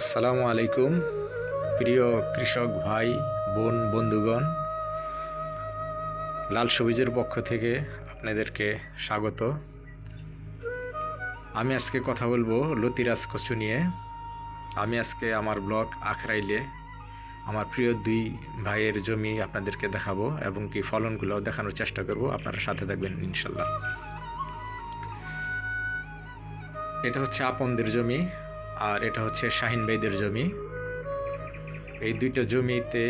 আসসালামু আলাইকুম, প্রিয় কৃষক ভাই, বোন, বন্ধুগণ। লাল সবুজের পক্ষ থেকে আপনাদেরকে স্বাগত। আমি আজকে কথা বলব লতিরাজ কচু নিয়ে। আমি আজকে আমার ব্লগ আখরাইলে আমার প্রিয় দুই ভাইয়ের জমি আপনাদেরকে দেখাবো এবং কি ফলনগুলো দেখানোর চেষ্টা করব। আপনারা সাথে থাকবেন, ইনশাল্লাহ। এটা হচ্ছে আপনদের জমি। আর এটা হচ্ছে শাহিন ভাইদের জমি। এই দুইটা জমিতে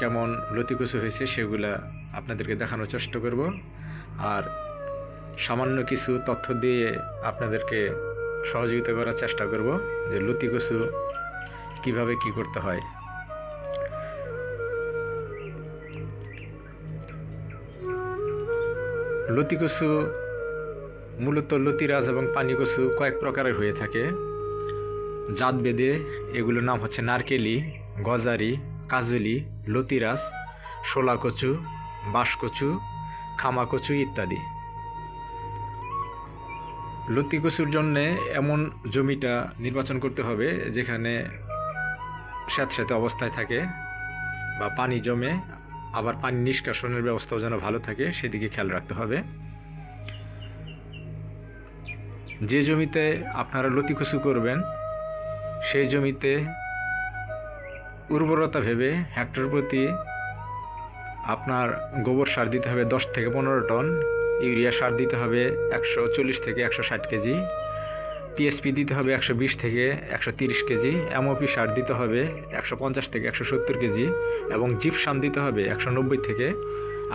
কেমন লতিকুচু হয়েছে সেগুলা আপনাদেরকে দেখানোর চেষ্টা করব। আর সামান্য কিছু তথ্য দিয়ে আপনাদেরকে সহযোগিতা করার চেষ্টা করব যে লতিকুচু কীভাবে কি করতে হয়। লতিকুচু মূলত লতিরাজ এবং পানিকচু কয়েক প্রকারের হয়ে থাকে। জাত বেদে এগুলোর নাম হচ্ছে নারকেলি, গজারি, কাজলি লতিরাস শোলা কচু বাঁশকচু, খামাকচু ইত্যাদি। লতি কচুর জন্যে এমন জমিটা নির্বাচন করতে হবে যেখানে স্যাঁতস্যাঁতে অবস্থায় থাকে বা পানি জমে, আবার পানি নিষ্কাশনের ব্যবস্থাও যেন ভালো থাকে সেদিকে খেয়াল রাখতে হবে। যে জমিতে আপনারা লতি কচু করবেন সেই জমিতে উর্বরতা ভেবে হেক্টর প্রতি আপনার গোবর সার দিতে হবে দশ থেকে পনেরো টন, ইউরিয়া সার দিতে হবে একশো চল্লিশ থেকে একশো ষাট কেজি টিএসপি দিতে হবে একশো বিশ থেকে একশো তিরিশ কেজি এমওপি সার দিতে হবে একশো পঞ্চাশ থেকে একশো সত্তর কেজি এবং জিপসাম দিতে হবে একশো নব্বই থেকে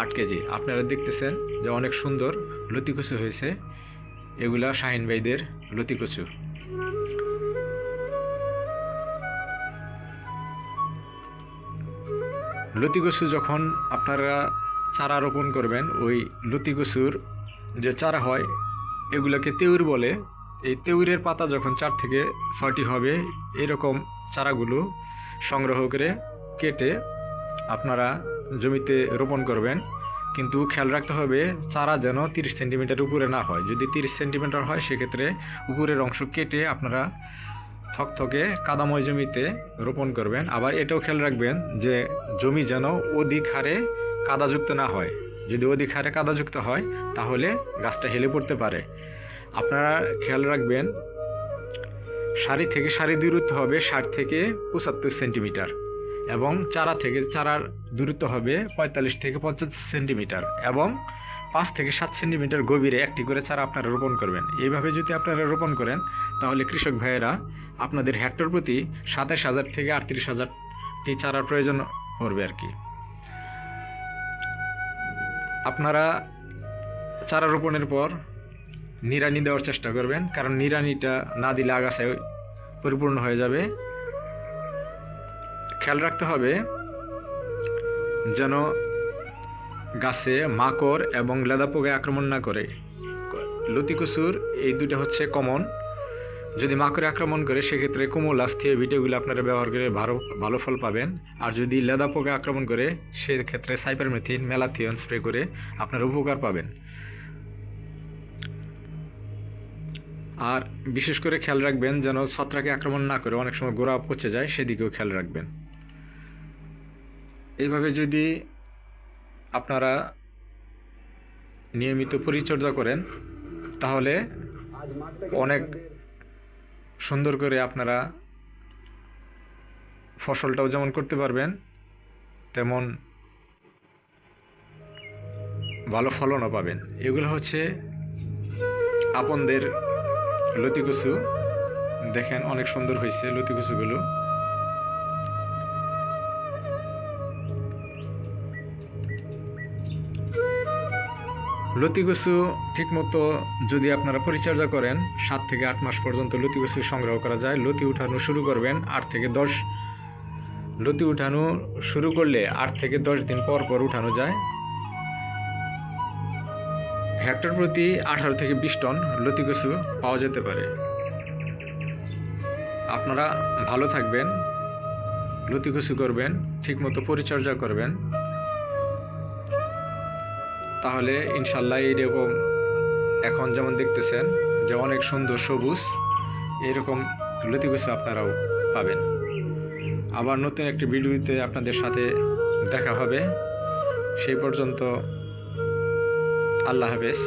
আট কেজি। আপনারা দেখতেছেন যে অনেক সুন্দর লতিকুচু হয়েছে। এগুলা শাহিন ভাইদের লতিকুচু। লতিকচু যখন আপনারা চারা রোপণ করবেন, ওই লতিকচুর যে চারা হয়, এগুলোকে তেউর বলে। এই তেউরের পাতা যখন চার থেকে ছয়টি হবে, এরকম চারাগুলো সংগ্রহ করে কেটে আপনারা জমিতে রোপণ করবেন। কিন্তু খেয়াল রাখতে হবে, চারা যেন তিরিশ সেন্টিমিটার উপরে না হয়। যদি তিরিশ সেন্টিমিটার হয়, সেক্ষেত্রে উপরের অংশ কেটে আপনারা থকথকে কাদাময় জমিতে রোপণ করবেন। আবার এটাও খেয়াল রাখবেন যে জমি যেন অধিক হারে কাদাযুক্ত না হয়। যদি অধিক হারে কাদাযুক্ত হয়, তাহলে গাছটা হেলে পড়তে পারে। আপনারা খেয়াল রাখবেন, সারি থেকে সারি দূরত্ব হবে ষাট থেকে পঁচাত্তর সেন্টিমিটার এবং চারা থেকে চারার দূরত্ব হবে পঁয়তাল্লিশ থেকে পঞ্চাশ সেন্টিমিটার এবং পাঁচ থেকে সাত সেন্টিমিটার গভীরে একটি করে চারা আপনারা রোপণ করবেন। এইভাবে যদি আপনারা রোপণ করেন, তাহলে কৃষক ভাইয়েরা আপনাদের হেক্টর প্রতি সাতাশ হাজার থেকে আটত্রিশ হাজারটি চারার প্রয়োজন পড়বে আর কি। আপনারা চারা রোপণের পর নিড়ানি দেওয়ার চেষ্টা করবেন, কারণ নিড়ানিটা না দিলে আগাছায় পরিপূর্ণ হয়ে যাবে। খেয়াল রাখতে হবে যেন গাছে মাকড় এবং লেদা পোকায় আক্রমণ না করে। লতিকুচুর এই দুটো হচ্ছে কমন যদি মাকড়ে আক্রমণ করে, সেক্ষেত্রে কোমোলাস থিওভিট আপনারা ব্যবহার করে ভালো ভালো ফল পাবেন। আর যদি লেদা পোকা আক্রমণ করে, সেক্ষেত্রে সাইপারমেথিন, মেলাথিয়ন স্প্রে করে আপনারা উপকার পাবেন। আর বিশেষ করে খেয়াল রাখবেন যেন ছত্রাকে আক্রমণ না করে অনেক সময় গোড়া পচে যায়, সেদিকেও খেয়াল রাখবেন। এইভাবে যদি আপনারা নিয়মিত পরিচর্যা করেন, তাহলে অনেক সুন্দর করে আপনারা ফসলটাও যেমন করতে পারবেন, তেমন ভালো ফলনও পাবেন। এগুলো হচ্ছে আপনদের লতিকুচু। দেখেন অনেক সুন্দর হয়েছে লতিকুচুগুলো। লতিকুচু ঠিকমতো যদি আপনারা পরিচর্যা করেন, সাত থেকে আট মাস পর্যন্ত লতিকুচু সংগ্রহ করা যায়। লতি উঠানো শুরু করবেন আট থেকে দশ। লতি উঠানো শুরু করলে আট থেকে দশ দিন পর পর উঠানো যায়। হেক্টর প্রতি আঠারো থেকে বিশ টন লতিকুচু পাওয়া যেতে পারে। আপনারা ভালো থাকবেন লতিকুচু করবেন, ঠিকমতো পরিচর্যা করবেন। তাহলে ইনশাল্লাহ এইরকম এখন যেমন দেখতেছেন যে অনেক সুন্দর সবুজ, এরকম লতি কচু আপনারাও পাবেন। আবার নতুন একটি ভিডিওতে আপনাদের সাথে দেখা হবে। সেই পর্যন্ত আল্লাহ হাফেজ।